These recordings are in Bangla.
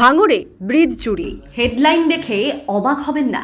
ভাঙড়ে ব্রিজ চুরি। হেডলাইন দেখে অবাক হবেন না।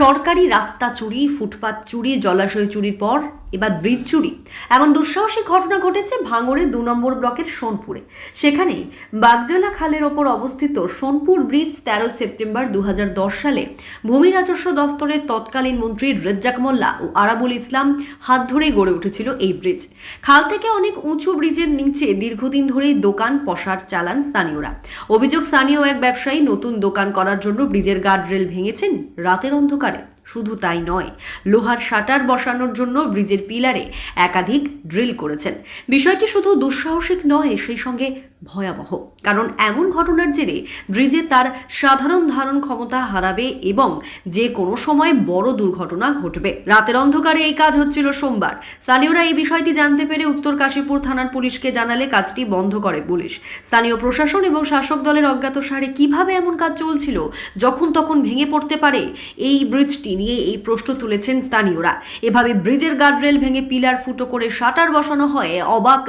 সরকারি রাস্তা চুরি, ফুটপাত চুরি, জলাশয় চুরির পর এবার ব্রিজ চুরি এমন দুঃসাহসিক ঘটনা ঘটেছে ভাঙড়ের দু নম্বর ব্লকের সোনপুরে। সেখানেই বাগজলা খালের ওপর অবস্থিত সোনপুর ব্রিজ তেরো সেপ্টেম্বর দু হাজার দশ সালে ভূমি রাজস্ব দফতরের তৎকালীন মন্ত্রী রেজ্জাক মোল্লা ও আরাবুল ইসলাম হাত ধরে গড়ে উঠেছিল এই ব্রিজ। খাল থেকে অনেক উঁচু ব্রিজের নিচে দীর্ঘদিন ধরেই দোকান, পসার চালান স্থানীয়রা। অভিযোগ, স্থানীয় এক ব্যবসায়ী নতুন দোকান করার জন্য ব্রিজের গার্ডরেল ভেঙেছেন, রাতের অন্ধকারে। শুধু তাই নয়, লোহার শাটার বসানোর জন্য ব্রিজের পিলারে একাধিক ড্রিল করেছেন। বিষয়টি শুধু দুঃসাহসিক নয়, সেই সঙ্গে ভয়াবহ। কারণ এমন ঘটনার জেরে ব্রিজে তার সাধারণ ধারণ ক্ষমতা হারাবে এবং যে কোনো সময় বড় দুর্ঘটনা ঘটবে। রাতের অন্ধকারে এই কাজ হচ্ছিল সোমবার। স্থানীয়রা এই বিষয়টি জানতে পেরে উত্তর কাশীপুর থানার পুলিশকে জানালে কাজটি বন্ধ করে পুলিশ। স্থানীয় প্রশাসন এবং শাসক দলের অজ্ঞাত সারে কীভাবে এমন কাজ চলছিল, যখন তখন ভেঙে পড়তে পারে, এই ব্রিজটি নিয়ে এই প্রশ্ন তুলেছেন স্থানীয়রা। এভাবে ব্রিজের গার্ডরেল ভেঙে পিলার ফুটো করে শাটার বসানো হয় অবাক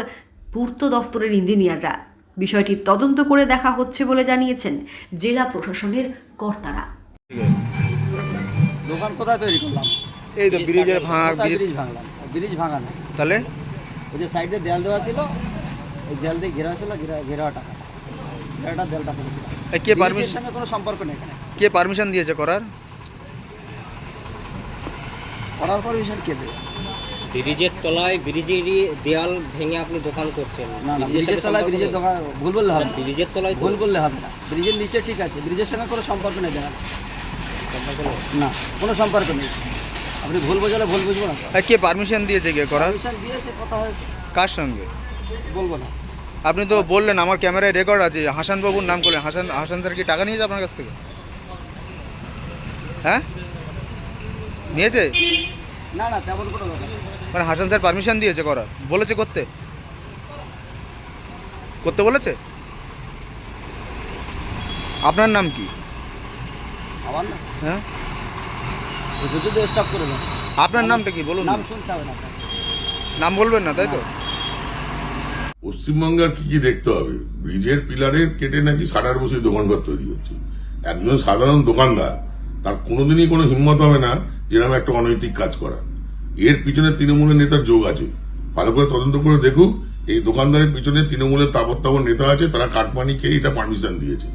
পূর্ত দফতরের ইঞ্জিনিয়াররা। বিষয়টি তদন্ত করে দেখা হচ্ছে বলে জানিয়েছেন জেলা প্রশাসনের কর্তারা। দোকান কোথায় তৈরি করলাম? এই তো ব্রিজের ভাঙা ব্রিজ ভাঙলাম? ব্রিজ ভাঙা না। তাহলে? ওই যে সাইডে দেয়াল দেওয়া ছিল ওই দেয়াল দিয়ে ঘেরা ছিল ঘেরা ঘেরা টাকা ঘেরাটা দেয়ালটা কে ব্রিজের পারমিশন কোনো সম্পর্ক নেই এখানে। কে পারমিশন দিয়েছে করার? করার পারমিশন কে দেবে? ব্রিজের তলায় ব্রিজেরই দেয়াল ভেঙে আপনি দোকান করছেন। না না ব্রিজের ব্রিজের তলায় ব্রিজের দোকান ভুল বললে হবে ব্রিজের তলায় ভুল বললে হবে না। ব্রিজের নিচে ঠিক আছে ব্রিজের সঙ্গে কোনো সম্পর্ক নেই দেখান সম্পর্ক না কোনো সম্পর্ক নেই। আপনি ভুল বোঝালে ভুল বুঝব না। কে পারমিশন দিয়েছে কে করার? পারমিশন দিয়েছে কথা হয়েছে। কার সঙ্গে? বলব না। আপনি তো বললেন আমার ক্যামেরায় রেকর্ড আছে হাসান বাবুর নাম করলেন। হাসান হাসান স্যার কি টাকা নিয়েছে আপনার কাছ থেকে? হ্যাঁ? নিয়েছে? না না তেমন কোনো। মানে হাসান স্যার পারমিশন দিয়েছে করার? বলেছে করতে? করতে বলেছে? আপনার নাম কি? আমার না হ্যাঁ? যদি স্টপ করে দেন আপনার নামটা কি? বলুন। নাম শুনতে হবে না। নাম বলবেন না তাই তো? পশ্চিমবঙ্গের কি কি দেখতে হবে? ব্রিজের পিলারের কেটে নাকি সাটার বসে দোকানঘর তৈরি হচ্ছে। একজন সাধারণ দোকানদার তার কোনোদিনই কোনো হিম্মত হবে না যেরকম একটা অনৈতিক কাজ করা। এর পিছনে তৃণমূলের নেতার যোগ আছে। ভালো করে তদন্ত করে দেখুক, এই দোকানদারের পিছনে তৃণমূলের তাবর নেতা আছে, তারা কাটমানি খেয়ে এটা পারমিশন দিয়েছে।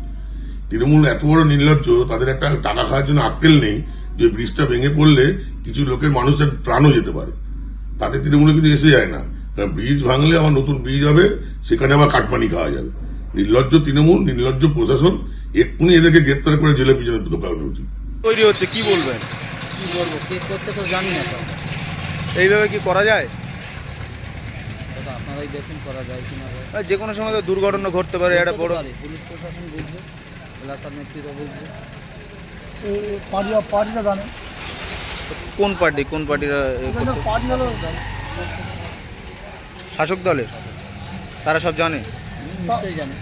তৃণমূল এত বড় নির্লজ্জ, তাদের একটা টাকা খাওয়ার জন্য আক্কেল নেই যে ব্রিজটা ভেঙে পড়লে কিছু লোকের মানুষের প্রাণও যেতে পারে। তাতে তৃণমূলে কিন্তু এসে যায় না। কারণ ব্রিজ ভাঙলে আমার নতুন ব্রিজ হবে, সেখানে আবার কাটমানি খাওয়া যাবে। নির্লজ্জ তৃণমূল, নির্লজ্জ প্রশাসন, এক্ষুনি এদেরকে গ্রেপ্তার করে জেলে পিছনে ঢোকানো উচিত। তৈরি হচ্ছে, কি বলবেন? কি বলব? কে করছে তো জানি না তো এইভাবে কি করা যায়? দাদা আপনারাই দেখুন করা যায় কিনা যায়। আর যে কোনো সময় তো দুর্ঘটনা ঘটতে পারে একটা বড় পুলিশ প্রশাসন বুঝবে এলাকার নেতৃত্ব বুঝবে। জানে। কোন পার্টি কোন পার্টিরা? পার্টি হলো শাসক দলের? তারা সব জানে? নিশ্চয়ই জানে।